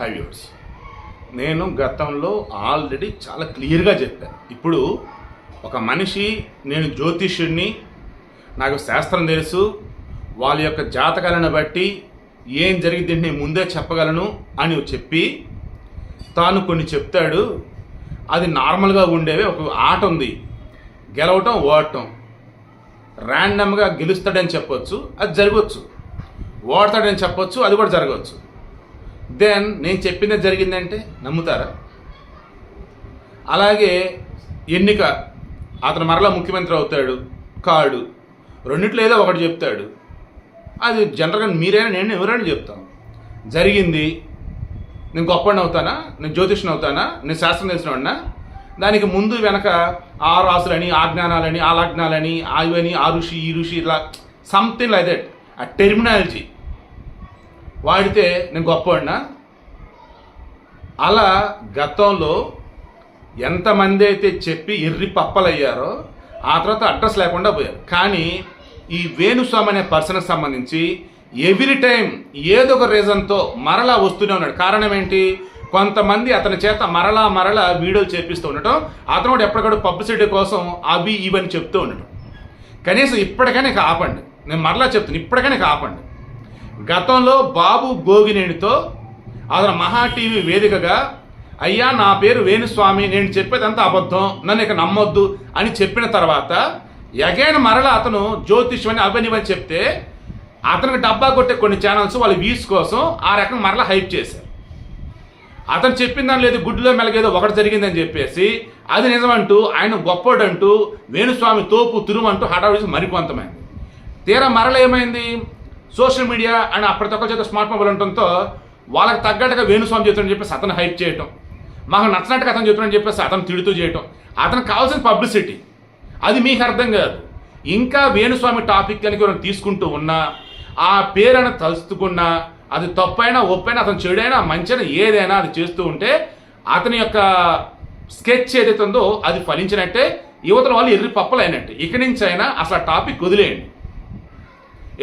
High viewers నేను గతంలో already చాలా క్లియర్గా చెప్పాను ఇప్పుడు ఒక మనిషి నేను జ్యోతిష్యుడిని నాకు శాస్త్రం తెలుసు వాళ్ళ యొక్క జాతకాలను బట్టి ఏం జరిగింది నేను ముందే చెప్పగలను అని చెప్పి తాను కొన్ని చెప్తాడు. అది నార్మల్గా ఉండేవి ఒక ఆట ఉంది. గెలవటం ఓడటం. ర్యాండమ్గా గెలుస్తాడని చెప్పొచ్చు అది జరగవచ్చు. ఓడతాడని చెప్పొచ్చు అది కూడా జరగవచ్చు. దెన్ నేను చెప్పింది జరిగిందంటే నమ్ముతారా? అలాగే ఎన్నిక అతను మరలా ముఖ్యమంత్రి అవుతాడు కాడు రెండిట్లో ఏదో ఒకటి చెప్తాడు. అది జనరల్గా మీరైనా నేను ఎవరైనా చెప్తాను. జరిగింది నేను గొప్పని అవుతానా? నేను జ్యోతిష్ని అవుతానా? నేను శాస్త్రం తెలిసిన దానికి ముందు వెనక ఆ రాసులని ఆ జ్ఞానాలని ఆ లగ్నాలని ఆ ఇవని ఆ ఋషి ఈ ఋషి ఇలా సంథింగ్ లైక్ దట్ ఆ టెర్మినాలజీ వాడితే నేను గొప్పవాడినా? అలా గతంలో ఎంతమంది అయితే చెప్పి ఎర్రి పప్పలయ్యారో ఆ తర్వాత అడ్రస్ లేకుండా పోయారు. కానీ ఈ వేణుస్వామి అనే పర్సన్కి సంబంధించి ఎవ్రీ టైం ఏదో ఒక రీజన్తో మరలా వస్తూనే ఉన్నాడు. కారణం ఏంటి? కొంతమంది అతని చేత మరలా మరలా వీడియోలు చేపిస్తూ ఉండటం అతను కూడా ఎప్పటికప్పుడు పబ్లిసిటీ కోసం అవి ఇవని చెప్తూ ఉండటం. కనీసం ఇప్పటికైనా కాపండి ఆపండి. నేను మరలా చెప్తాను ఇప్పటికైనా కాపండి ఆపండి. గతంలో బాబు గోగినేనితో అతను మహా టీవీ వేదికగా అయ్యా నా పేరు వేణుస్వామి నేను చెప్పేదంతా అబద్ధం నన్ను ఇక నమ్మొద్దు అని చెప్పిన తర్వాత ఎగైన మరల అతను జ్యోతిష్యం అని చెప్తే అతనికి డబ్బా కొట్టే కొన్ని ఛానల్స్ వాళ్ళ వ్యూస్ కోసం ఆ రకం మరలా హైప్ చేశారు. అతను చెప్పిన దాని లేదు గుడ్డులో మెలగేదో ఒకటి జరిగిందని చెప్పేసి అది నిజమంటూ ఆయన గొప్పోడంటూ వేణుస్వామి తోపు తురుమంటూ హడావిడి మరికొంతమైంది. తీరా మరల ఏమైంది? సోషల్ మీడియా అండ్ ప్రతి ఒక్కరి చేత స్మార్ట్ మొబైల్ ఉండటంతో వాళ్ళకి తగ్గట్టుగా వేణుస్వామి చెప్తాడని చెప్పేసి అతను హైప్ చేయటం. మాకు నచ్చినట్టుగా అతను చెప్తాడని చెప్పేసి అతను తిడుతూ చేయటం. అతనికి కావాల్సిన పబ్లిసిటీ. అది మీకు అర్థం కాదు. ఇంకా వేణుస్వామి టాపిక్ కనుక మనం తీసుకుంటూ ఉన్నా ఆ పేరైనా తలుచుకున్నా అది తప్పైనా ఒప్పైనా అతను చెడైనా మంచైనా ఏదైనా అది చేస్తూ ఉంటే అతని యొక్క స్కెచ్ ఏదైతే ఉందో అది ఫలించినట్టే యువతల వాళ్ళు ఎర్రి పప్పలైనట్టు. ఇక్కడి నుంచి అయినా అసలు ఆ టాపిక్ వదిలేయండి.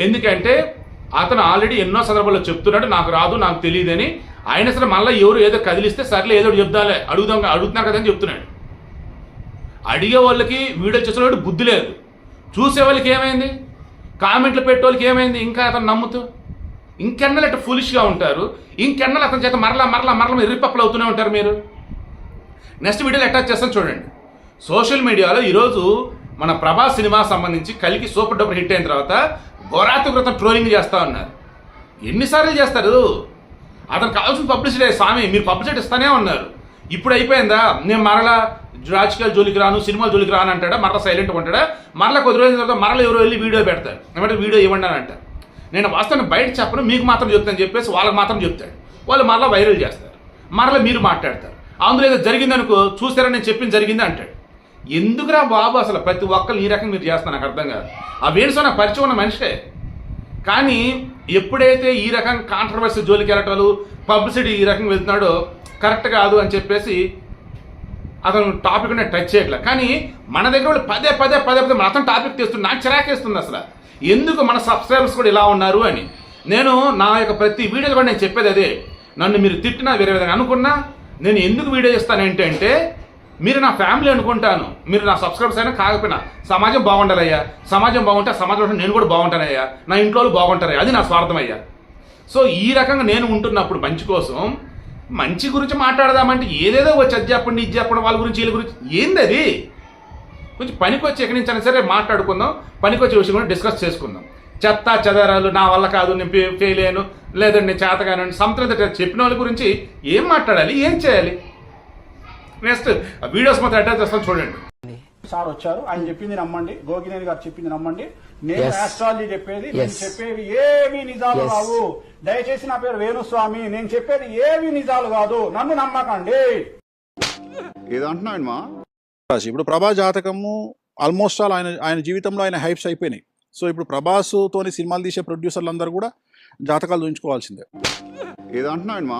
ఎందుకంటే అతను ఆల్రెడీ ఎన్నో సందర్భాల్లో చెప్తున్నాడు నాకు రాదు నాకు తెలియదని ఆయన సరే మళ్ళీ ఎవరు ఏదో కదిలిస్తే సర్లే ఏదో ఒకటి చెప్దాలే అడుగుదాం అడుగుతున్నారు కదా అని చెప్తున్నాడు. అడిగే వాళ్ళకి వీడియో చేసే బుద్ధి లేదు. చూసే వాళ్ళకి ఏమైంది? కామెంట్లు పెట్టే వాళ్ళకి ఏమైంది? ఇంకా అతను నమ్ముతూ? ఇంకెన్నలు అట్లా ఫులిష్గా ఉంటారు? ఇంకెన్నలు అతని చేత మరలా మరలా మరలా మీరు అవుతూనే ఉంటారు మీరు? నెక్స్ట్ వీడియోలో అటాచ్ చేస్తాను చూడండి. సోషల్ మీడియాలో ఈరోజు మన ప్రభాస్ సినిమా సంబంధించి కలికి సూపర్ డూపర్ హిట్ అయిన తర్వాత గోరాతి క్రితం ట్రోలింగ్ చేస్తా ఉన్నారు. ఎన్నిసార్లు చేస్తారు? అతను కావాల్సిన పబ్లిసిటీ స్వామి మీరు పబ్లిసిటీ ఇస్తానే ఉన్నారు. ఇప్పుడు అయిపోయిందా? నేను మరలా రాజకీయాల జోలికి రాను సినిమాల జోలికి రాను అంటాడా? మరలా సైలెంట్గా ఉంటాడా? మరలా కొద్ది రోజుల తర్వాత మరలా ఎవరో వెళ్ళి వీడియో పెడతారు. ఏమంటే వీడియో ఇవ్వండి అని అంటారు. నేను వాస్తవాన్ని బయట చెప్పను మీకు మాత్రం చెప్తాను చెప్పేసి వాళ్ళకి మాత్రం చెప్తాడు. వాళ్ళు మరలా వైరల్ చేస్తారు. మరలా మీరు మాట్లాడతారు. అందులో ఏదో జరిగిందనుకో చూసారా నేను చెప్పింది జరిగింది అంటాడు. ఎందుకురా బాబు అసలు ప్రతి ఒక్కరు ఈ రకంగా మీరు చేస్తున్నారు? నాకు అర్థం కాదు. ఆ వేణుస్వామి నాకు పరిచయం ఉన్న మనిషే కానీ ఎప్పుడైతే ఈ రకం కాంట్రవర్సీ జోలికి వెళ్ళటాలు పబ్లిసిటీ ఈ రకంగా వెళ్తున్నాడో కరెక్ట్ కాదు అని చెప్పేసి అతను టాపిక్ టచ్ చేయట్లే. కానీ మన దగ్గర వాళ్ళు పదే పదే పదే పదే మన అతను టాపిక్ తెస్తుంది నాకు చిరాకేస్తుంది అసలు. ఎందుకు మన సబ్స్క్రైబర్స్ కూడా ఇలా ఉన్నారు అని. నేను నా యొక్క ప్రతి వీడియోలో కూడా నేను చెప్పేది అదే. నన్ను మీరు తిట్టినా వేరే విధంగా అనుకున్నా నేను ఎందుకు వీడియో చేస్తాను ఏంటంటే మీరు నా ఫ్యామిలీ అనుకుంటాను. మీరు నా సబ్స్క్రైబర్స్ అయినా కాకపోయినా సమాజం బాగుండాలయ్యా. సమాజం బాగుంటే సమాజం సమాజంలో నేను కూడా బాగుంటానయ్యా. నా ఇంట్లో వాళ్ళు బాగుంటారయ్యా. అది నా స్వార్థం అయ్యా సో ఈ రకంగా నేను ఉంటున్నప్పుడు మంచి కోసం మంచి గురించి మాట్లాడదామంటే ఏదేదో వచ్చి అది చెప్పండి ఇది చెప్పండి వాళ్ళ గురించి వీళ్ళ గురించి ఏంది అది? కొంచెం పనికి వచ్చి ఎక్కడి నుంచి అయినా సరే మాట్లాడుకుందాం. పనికి వచ్చే విషయం కూడా డిస్కస్ చేసుకుందాం. చెత్త చెదారాలు నా వల్ల కాదు నేను ఫెయిల్ అయ్యాను. లేదండి నేను చేతగాను సంతృప్తి చెప్పిన వాళ్ళ గురించి ఏం మాట్లాడాలి? ఏం చేయాలి? నెక్స్ట్ వీడియోస్ మాత్రం అటాచ్ చేస్తాను చూడండి. సార్ వచ్చారు. ఆయన చెప్పింది నమ్మండి. గోగినేని గారు చెప్పింది నమ్మండి. నేను. ఆస్ట్రాలజీ చెప్పేది నేను. చెప్పేవి ఏవి నిజాలు. కావు. దయచేసి నా పేరు వేణుస్వామి. నేను చెప్పేది ఏవి నిజాలు కాదు. నన్ను నమ్మకండి. ఏదంటున్నాడు మా రాశి ఇప్పుడు ప్రభాస్ జాతకము ఆల్మోస్ట్ ఆల్ ఆయన ఆయన జీవితంలో ఆయన హైప్స్ అయిపోయినాయి. సో ఇప్పుడు ప్రభాస్ తోని సినిమాలు తీసే ప్రొడ్యూసర్లు అందరూ కూడా జాతకాలు చూపించుకోవాల్సిందే ఏదంటున్నాడు మా